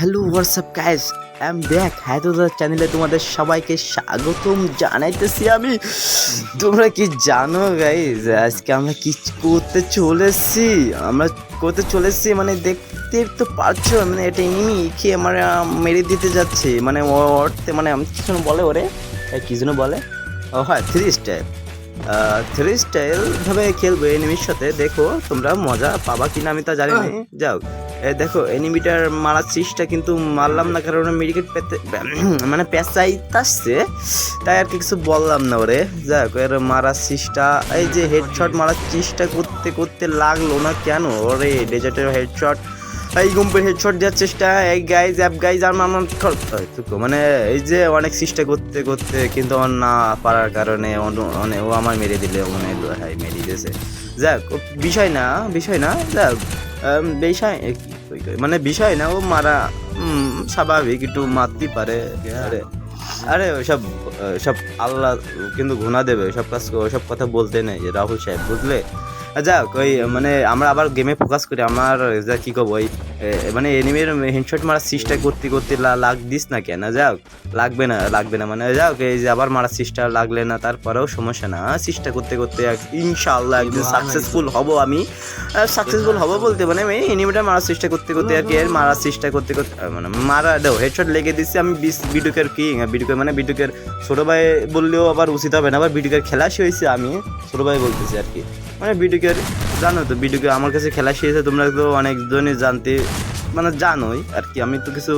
Hello WhatsApp guys am back Hyderabad চ্যানেলে তোমাদের সবাইকে স্বাগতম জানাইতেছি আমি। তোমরা কি জানো গাইস আজকে আমরা কি করতে চলেছি? আমরা করতে চলেছি মানে দেখতে তো পারছ মানে এটা এনিমি কি আমার মেরে দিতে যাচ্ছে। মানে ওরতে মানে আমি কি যেন বলে ওরে? কি যেন বলে? ও হ্যাঁ থ্রি স্টাইল থ্রি স্টাইল ভাবে খেলব এনিমির সাথে। দেখো তোমরা মজা পাবা কিনা আমি তা জানি না। যাও। দেখো এনিমিটার মারার চেষ্টা কিন্তু মারলাম না, কারণ মেডিকেট পেতে মানে পেঁচাইতে আসছে, তাই আর কিছু বললাম না ওরে। যাক এর মারার চেষ্টা, এই যে হেডশট মারার চেষ্টা করতে করতে লাগল না কেন ওরে ডেজার্টের হেডশট এই গুম্পের হেডশট দেওয়ার চেষ্টা, এই গাইজ অ্যাপ গাইজ আর আমার মানে এই যে অনেক চেষ্টা করতে করতে কিন্তু আমার না পারার কারণে মানে ও আমার মেরে দিলে মানে হ্যাঁ মেরে দিয়েছে। যাক বিষয় না বিষয় না যাক বিষয় মানে বিষয় না ও মারা উম, স্বাভাবিক একটু মারতেই পারে আরে আরে ওইসব সব আল্লাহ কিন্তু ঘুণা দেবে ওইসব কাজ ওইসব কথা বলতে নেই রাহুল সাহেব বুঝলে? যাক ওই মানে আমরা আবার গেমে ফোকাস করি আমার যা কি কব ওই মানে এনিমির হেডশট মারার চেষ্টা করতে করতে লাগ দিস না কেন যাক লাগবে না লাগবে না মানে যাক এই যে আবার মারার চেষ্টা লাগলে না তারপরেও সমস্যা না চেষ্টা করতে করতে এক- ইনশাআল্লাহ একদিন সাকসেসফুল হব আমি সাকসেসফুল হব বলতে মানে আমি এনিমিটা মারার চেষ্টা করতে করতে আর কি এর মারার চেষ্টা করতে করতে মানে মারা দেও হেডশট লেগে দিচ্ছি আমি বিডুকের কি বিডুকের মানে বিডুকের ছোটো ভাই বললেও আবার উচিত হবে না আবার বিডুকের খেলা হয়েছে আমি ছোট ভাই বলতেছি আর কি মানে বিডুকের জানো তো বিডুকে আমার কাছে খেলা শিখেছে তোমরা তো অনেকজনই জানতে মানে জানোই আর কি আমি তো কিছু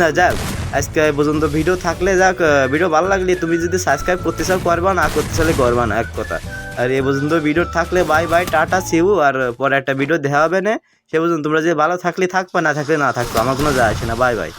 না যাক আজকে পর্যন্ত ভিডিও থাকলে যাক ভিডিও ভালো লাগলে তুমি যদি সাবস্ক্রাইব করতে চাও করবা না করতে চাইলে করবা না এক কথা। আর এই পর্যন্ত ভিডিও থাকলে bye bye tata see you আর পরে একটা ভিডিও দেখা হবে না। সে পর্যন্ত তোমরা যে ভালো থাকলে থাকবা না থাকলে না থাকব আমার কোনো যায় আসে না বাই বাই